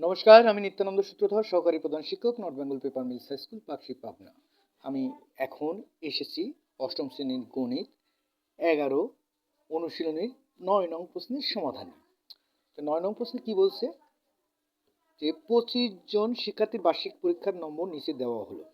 নমস্কার, আমি নিত্যানন্দ সূত্রধর, সহকারী প্রধান শিক্ষক North Bengal paper mills high school Pakshi Pabna. আমি এখন এসেছি অষ্টম শ্রেণির গণিত, এগারো অনুশীলনীর নয় নং প্রশ্নের সমাধানে। তো নয় নং প্রশ্নে কি বলছে? যে পঁচিশ জন শিক্ষার্থীর বার্ষিক পরীক্ষার নম্বর নিচে দেওয়া হলো।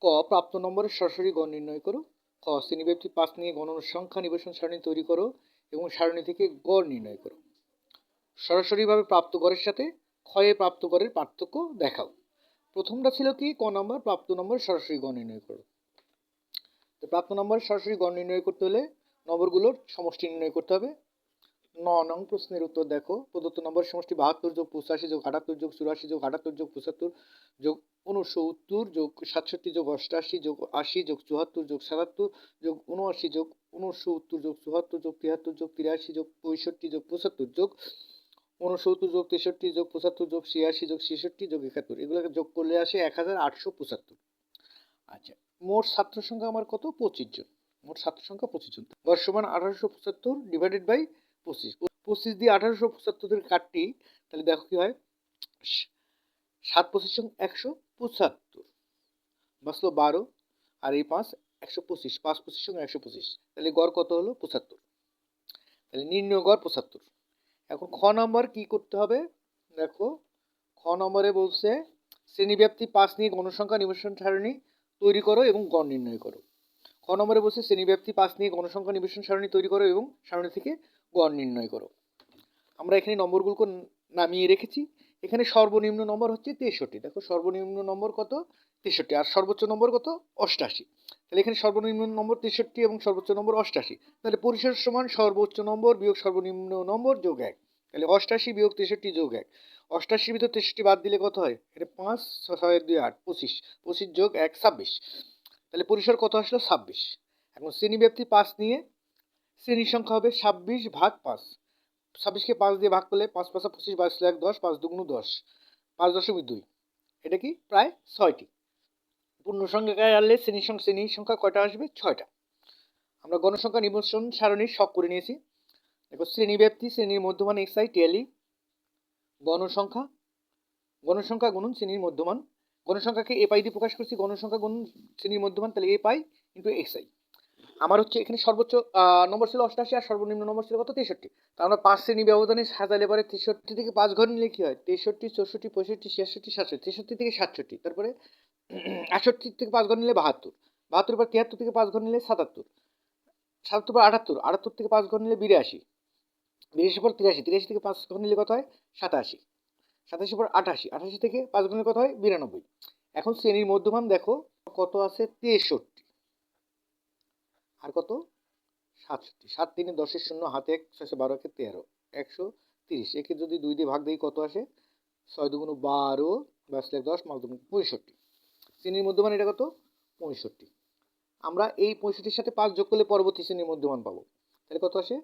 ক, প্রাপ্ত নম্বরের সরাসরি গড় নির্ণয় করো। খ, শ্রেণীব্যাপ্তি পাঁচ নিয়ে গণনার সংখ্যা নিবেশন সারণী তৈরি করো এবং সারণী থেকে গড় নির্ণয় করো। সরাসরিভাবে প্রাপ্ত গড়ের সাথে ক্ষয়ে প্রাপ্ত গড়ের পার্থক্য দেখাও। প্রথমটা ছিল কি? ক নম্বর? প্রাপ্ত নম্বর সরাসরি গণ নির্ণয় করো। তো প্রাপ্ত নম্বর সরাসরি গণ নির্ণয় করতে হলে নম্বরগুলোর সমষ্টি নির্ণয় করতে হবে। ন নং প্রশ্নের উত্তর দেখো। প্রদত্ত নম্বর সমষ্টি বাহাত্তর যোগ পঁচাশি যোগ আটাত্তর যোগ চুরাশি যোগ আটাত্তর যোগ পঁচাত্তর যোগ উনসত্তর যোগ সাতষট্টি যোগ অষ্টাশি যোগ আশি যোগ চুয়াত্তর যোগ সাতাত্তর যোগ উনআশি যোগ উনসত্তর যোগ চুয়াত্তর যোগ তিয়াত্তর যোগ তিরাশি যোগ পঁয়ষট্টি যোগ পঁচাত্তর যোগ উনসত্তর যোগ তেষট্টি যোগ পঁচাত্তর যোগ ছিয়াশি যোগ ছেষট্টি যোগ একাত্তর। এগুলোকে যোগ করলে আসে এক হাজার আটশো পঁচাত্তর। আচ্ছা মোট ছাত্র সংখ্যা আমার কত? পঁচিশ জন। মোট ছাত্র সংখ্যা পঁচিশ জন। সমান আঠারোশো পঁচাত্তর ডিভাইডেড বাই পঁচিশ। পঁচিশ দিয়ে আঠারোশো পঁচাত্তর থেকে কাটটি, তাহলে দেখো কি হয়? সাত পঁচিশ একশো পঁচাত্তর। বাঁচলো বারো, আর এই পাঁচ একশো পঁচিশ। পাঁচ পঁচিশ একশো পঁচিশ। তাহলে গড় কত হলো? পঁচাত্তর। তাহলে নির্ণয় গড় পঁচাত্তর। এখন খ নম্বর কি করতে হবে? দেখো, খ নম্বরে বলছে, শ্রেণীব্যাপ্তি পাঁচ নিয়ে গণসংখ্যা নিবেশন সারণী তৈরি করো এবং গণ নির্ণয় করো। খ নম্বরে বলছে, শ্রেণীব্যাপ্তি পাঁচ নিয়ে গণসংখ্যা নিবেশন সারণী তৈরি করো এবং সারণী থেকে গণ নির্ণয় করো। আমরা এখানে নম্বরগুলোকে নামিয়ে রেখেছি। এখানে সর্বনিম্ন নম্বর হচ্ছে তেষট্টি। দেখো, সর্বনিম্ন নম্বর কত? তেষট্টি। আর সর্বোচ্চ নম্বর কত? অষ্টাশি। তাহলে এখানে সর্বনিম্ন নম্বর তেষট্টি এবং সর্বোচ্চ নম্বর অষ্টাশি। তাহলে পরিসর সমান সর্বোচ্চ নম্বর বিয়োগ সর্বনিম্ন নম্বর যোগ এক। তাহলে অষ্টাশি বিয়োগ তেষট্টি যোগ এক। অষ্টাশির ভিতর তেষট্টি বাদ দিলে কত হয়? এটা পাঁচ, ছয় দুই, আট, পঁচিশ। পঁচিশ যোগ এক, ছাব্বিশ। তাহলে পরিসর কত আসলো? ছাব্বিশ। এখন শ্রেণীব্যাপ্তি পাঁচ নিয়ে শ্রেণির সংখ্যা হবে ছাব্বিশ ভাগ পাঁচ। ছাব্বিশকে পাঁচ দিয়ে ভাগ করলে পাঁচ পাঁচা পঁচিশ, বাইশ এক, দশ, পাঁচ দুগুণ দশ। পাঁচ দশমিক দুই। এটা কি? প্রায় ছয়টি। পূর্ণ সংখ্যায় আনলে শ্রেণির শ্রেণির সংখ্যা কয়টা আসবে? ছয়টা। আমরা গণসংখ্যা নিবন্ধন সারণীর সব করে নিয়েছি। দেখো, শ্রেণীব্যাপ্তি, শ্রেণির মধ্যমান এক্স আই টেলি গণসংখ্যা। গণসংখ্যা গুণন শ্রেণির মধ্যমান। গণসংখ্যাকে এ পাই দিয়ে প্রকাশ করছি। গণসংখ্যা গুণন শ্রেণির মধ্যমান, তাহলে a pi into x i আমার হচ্ছে এখানে সর্বোচ্চ নম্বর ছিল অষ্টাশি আর সর্বনিম্ন নম্বর ছিল কত? তেষট্টি। তা আমরা পাঁচ শ্রেণি ব্যবধানে সাজালে পরে তেষট্টি থেকে পাঁচ ঘর নিলে কী হয়? তেষট্টি, চৌষট্টি, পঁয়ষট্টি, ছিয়াষট্টি, সাতষট্টি, তেষট্টি থেকে সাতষট্টি। তারপরে আটষট্টি থেকে পাঁচ ঘর নিলে বাহাত্তর বাহাত্তর পর তিয়াত্তর থেকে পাঁচ ঘর নিলে সাতাত্তর সাতাত্তর পর আটাত্তর আটাত্তর থেকে পাঁচ ঘর নিলে বিরাশি বিরাশি পর তিরাশি তিরাশি থেকে পাঁচ ঘর নিলে কত হয়? সাতাশি সাতাশি পর আটাশি আটাশি থেকে পাঁচ ঘর নিলে কত হয়? বিরানব্বই। এখন শ্রেণির মধ্যমান দেখো, কত আছে? তেষট্টি। আর কত? সাতষট্টি। সাত তিনে দশের শূন্য, হাতে এক, ছয়শো বারো, একে তেরো, একশো তিরিশ। একে যদি দুই দিয়ে ভাগ দিই, কত আসে? ছয় দুগুণ বারো বাস এক দশ দুগুণ পঁয়ষট্টি। শ্রেণির মধ্যমান এটা কত? পঁয়ষট্টি। আমরা এই পঁয়ষট্টির সাথে পাঁচ যোগ করলে পরবর্তী শ্রেণির মধ্যমান পাবো। তাহলে কত আসে?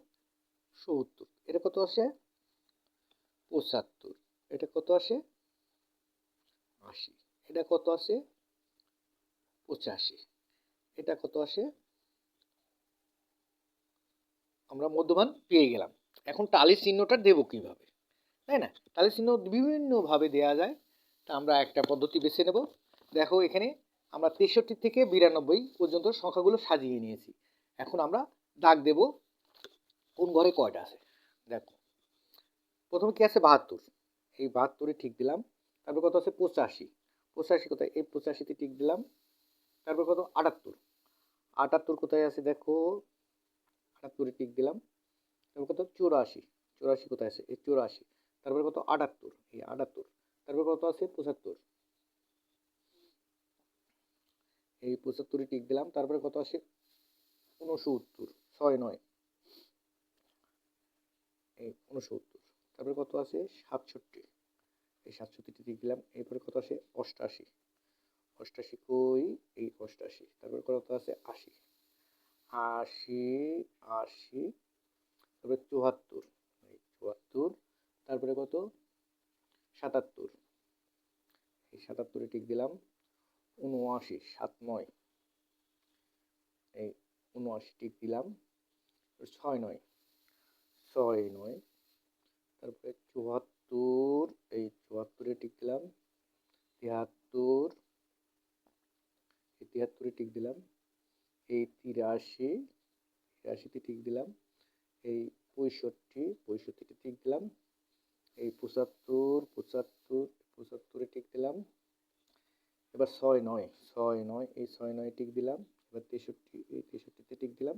সত্তর। এটা কত আসে? পঁচাত্তর। এটা কত আসে? আশি। এটা কত আসে? পঁচাশি। এটা কত আসে? আমরা মধ্যমান পেয়ে গেলাম। এখন টালি চিহ্নটা দেবো কীভাবে? তাই না? টালি চিহ্ন বিভিন্নভাবে দেওয়া যায়। তা আমরা একটা পদ্ধতি বেছে নেব। দেখো এখানে আমরা তেষট্টি থেকে বিরানব্বই পর্যন্ত সংখ্যাগুলো সাজিয়ে নিয়েছি। এখন আমরা দাগ দেব কোন ঘরে কয়টা আছে। দেখো, প্রথমে কি আছে বাহাত্তর? এই বাহাত্তরে ঠিক দিলাম। তারপর কত আছে পঁচাশি? পঁচাশি কোথায়? এই পঁচাশিতে ঠিক দিলাম। তারপর কত? আটাত্তর। আটাত্তর কোথায় আছে দেখো? আটাত্তরে টিক দিলাম। তারপর কত? চৌরাশি। চৌরাশি কোথায় আছে? এই চৌরাশি। তারপরে কত? আটাত্তর। এই আটাত্তর। তারপর কত আছে? পঁচাত্তর। এই পঁচাত্তরে টিক দিলাম, তারপরে কত আছে উনসত্তর ছয়, নয়। এই উনসত্তর তারপরে কত আছে সাতষট্টি। এই সাতষট্টিতে টিক দিলাম, এরপরে কত আছে অষ্টাশি। অষ্টাশি কই? এই অষ্টাশি, তারপরে কত আছে আশি। আশি আশি, তারপরে চুয়াত্তর। এই চুয়াত্তর, তারপরে কত? সাতাত্তর। এই সাতাত্তরে টিক দিলাম উনআশি সাত, নয়। এই উনআশি টিক দিলাম। ছয়, নয়। ছয়, নয়। তারপরে চুয়াত্তর, এই চুয়াত্তরে টিক দিলাম। তিয়াত্তর, এই তিয়াত্তরে টিক দিলাম। এই তিরাশি, তিরাশিতে টিক দিলাম। এই পঁয়ষট্টি, পঁয়ষট্টিতে টিক দিলাম। এই পঁচাত্তর পঁচাত্তর, পঁচাত্তরে টিক দিলাম। এবার ছয় নয় ছয় নয়, এই ছয় নয় টিক দিলাম, এবার তেষট্টি, এই তেষট্টিতে টিক দিলাম,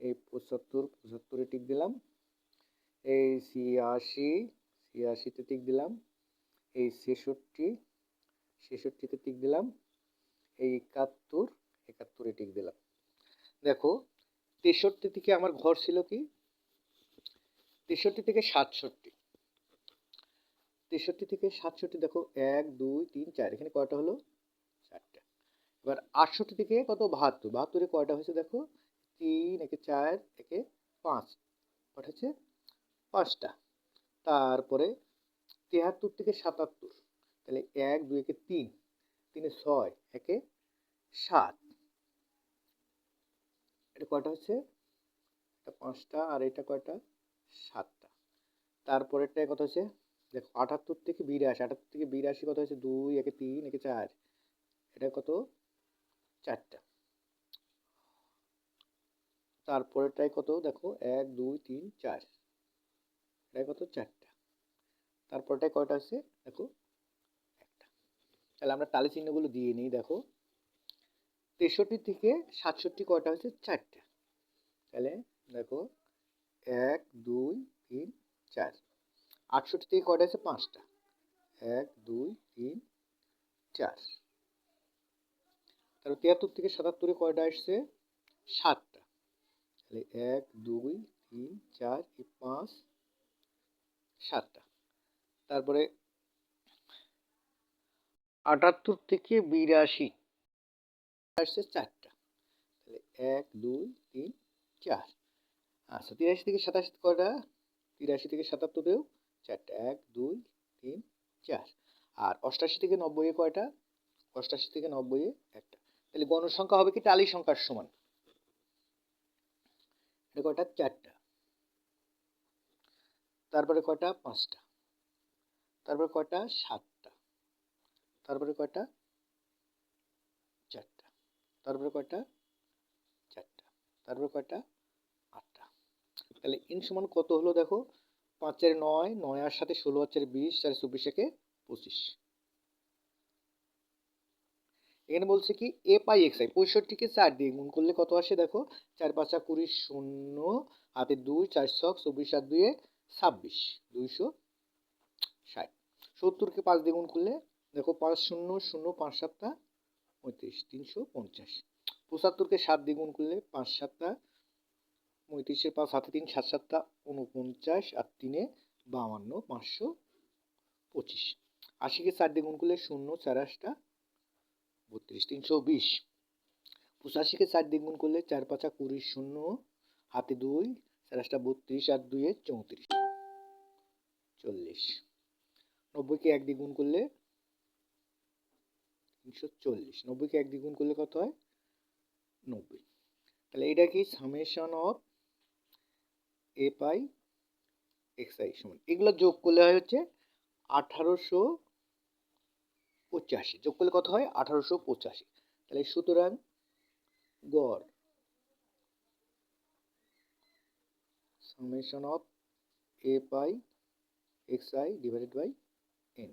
এই পঁচাত্তর, পঁচাত্তরে টিক দিলাম, এই ছিয়াশি ছিয়াশিতে টিক দিলাম, এই ছেষট্টি ছেষট্টিতে টিক দিলাম, এই একাত্তর, একাত্তরে টিক দিলাম। দেখো, তেষট্টি থেকে আমার ঘর ছিল কি? তেষট্টি থেকে সাতষট্টি। তেষট্টি থেকে সাতষট্টি, দেখো, এক, দুই, তিন, চার, এখানে কয়টা হলো? এবার আটষট্টি থেকে কত? বাহাত্তর। বাহাত্তরে কয়টা হয়েছে দেখো? তিন, একে চার, একে পাঁচ। কটা হচ্ছে পাঁচটা। তারপরে তেহাত্তর থেকে সাতাত্তর। তাহলে এক, দুই, একে তিন। তিনে ছয়, একে সাত। এটা কয়টা হচ্ছে পাঁচটা আর এটা কয়টা? সাতটা। তারপরেরটা কত হচ্ছে দেখো, আটাত্তর থেকে বিরাশি। আটাত্তর থেকে বিরাশি কত হচ্ছে দুই, একে তিন, একে চার। এটা কত? চারটা। তারপরেরটাই কত? দেখো, এক, দুই, তিন, চার। এটা কত? চারটা। তারপরটায় কয়টা হচ্ছে? দেখো, একটা। তাহলে আমরা টালি চিহ্নগুলো দিয়ে নিই, দেখো। তেষট্টি থেকে সাতষট্টি কয়টা হচ্ছে? চারটা। তাহলে দেখো, এক, দুই, তিন, চার। আটষট্টি থেকে কয়টা আছে পাঁচটা। এক, দুই, তিন, চার। তারপর তিয়াত্তর থেকে সাতাত্তরে কয়টা আসছে? সাতটা। তাহলে এক, দুই, তিন, চার পাঁচ, সাতটা। তারপরে আটাত্তর থেকে বিরাশি আসছে চারটা। তাহলে এক, দুই, তিন, চার। আচ্ছা তিরাশি থেকে সাতাশি কয়টা? তিরাশি থেকে সাতাত্তরেও চারটা। এক, দুই, তিন, চার। আর অষ্টাশি থেকে নব্বইয়ে কয়টা? অষ্টাশি থেকে নব্বইয়ে একটা। তাহলে গণসংখ্যা হবে কি টালি সংখ্যার সমান? এটা কয়টা? চারটা। তারপরে কয়টা? পাঁচটা। তারপরে কয়টা? সাতটা। তারপরে কয়টা? চারটা। তারপরে কয়টা? চারটা। তারপরে কয়টা? আটটা। তাহলে ইন সমান কত হলো দেখো? পাঁচের নয় নয় আর সাথে ষোলো আর চারে বিশ চার চব্বিশ একে পঁচিশ। এখানে বলছে কি এ পাই এক্স আই পঁয়ষট্টিকে চার দিয়ে গুণ করলে কত আসে দেখো? চার পাঁচা কুড়ি শূন্য, হাতে দুই, চার ছক, চব্বিশ আর দুয়ে ছাব্বিশ, দুইশো ষাট। সত্তরকে পাঁচ দিয়ে গুণ করলে দেখো পাঁচ শূন্য শূন্য পাঁচ সাতটা পঁয়ত্রিশ, তিনশো পঞ্চাশ। পঁচাত্তরকে সাত দিয়ে গুণ করলে পাঁচ সাতটা পঁয়ত্রিশের পাঁচ হাতে তিন, সাত সাতটা উনপঞ্চাশ, আর তিনে বাহান্ন পাঁচশো পঁচিশ। আশিকে চার দিয়ে গুণ করলে শূন্য, চার আটটা বত্রিশ, তিনশো বিশ। পঁচাশিকে চার দিয়ে গুণ করলে চার পাঁচা কুড়ি শূন্য, হাতে দুই চার বত্রিশ, আর দুইয়ে চৌত্রিশ। চল্লিশ। নব্বইকে এক দ্বিগুণ করলে তিনশো চল্লিশ। নব্বইকে এক দ্বিগুণ করলে কত হয়? নব্বই। তাহলে এটা কি summation of a pi x i সমান। এগুলো যোগ করলে হয় হচ্ছে আঠারোশো পঁচাশি। যোগ করলে কত হয়? আঠারোশো পঁচাশি। তাহলে সুতরাং গড় of a pi x i divided by n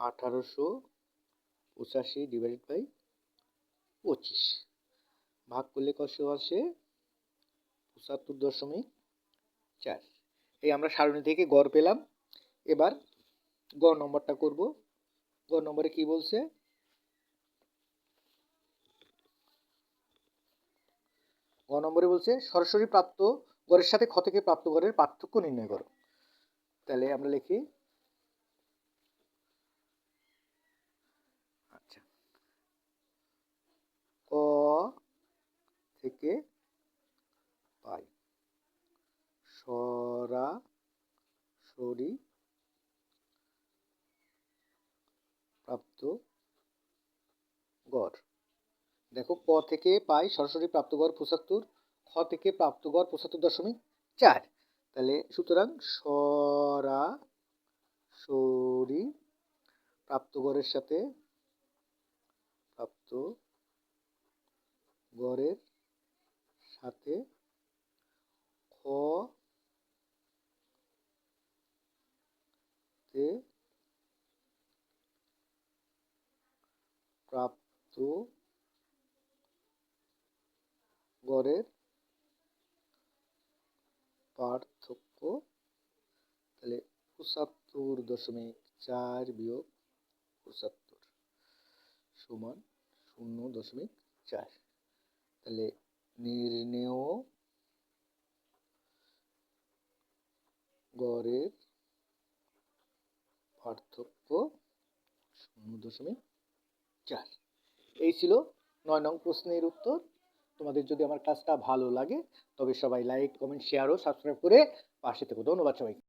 আঠারোশো পঁচাশি ডিভাইডেড বাই পঁচিশ। ভাগ করলে কত আসে? পঁচাত্তর দশমিক চার। এই আমরা সারণী থেকে গড় পেলাম। এবার গড় নম্বরটা করব। গড় নম্বরে কি বলছে? গ নম্বরে বলছে, সরাসরি প্রাপ্ত গড়ের সাথে খ থেকে প্রাপ্ত গড়ের পার্থক্য নির্ণয় করো। তাহলে আমরা লিখি আচ্ছা ক থেকে পাই, সরাসরি প্রাপ্ত গড়। দেখো, ক থেকে পাই সরাসরি প্রাপ্ত গড় পঁচাত্তর, খ থেকে প্রাপ্ত গড় পঁচাত্তর দশমিক চার। তাহলে সুতরাং সরা সরি প্রাপ্ত গড়ের সাথে প্রাপ্ত গড়ের সাথে খ তে প্রাপ্ত গড়ের পার্থক্য, তাহলে পঁচাত্তর দশমিক চার বিয়োগ পঁচাত্তর সমান শূন্য দশমিক চার। তাহলে নির্ণেয় গড়ের পার্থক্য শূন্য দশমিক চার এই ছিল নয় নং প্রশ্নের উত্তর। তোমাদের যদি আমার কাজটা ভালো লাগে, তবে সবাই লাইক কমেন্ট শেয়ার ও সাবস্ক্রাইব করে পাশে থেকো। ধন্যবাদ সবাইকে।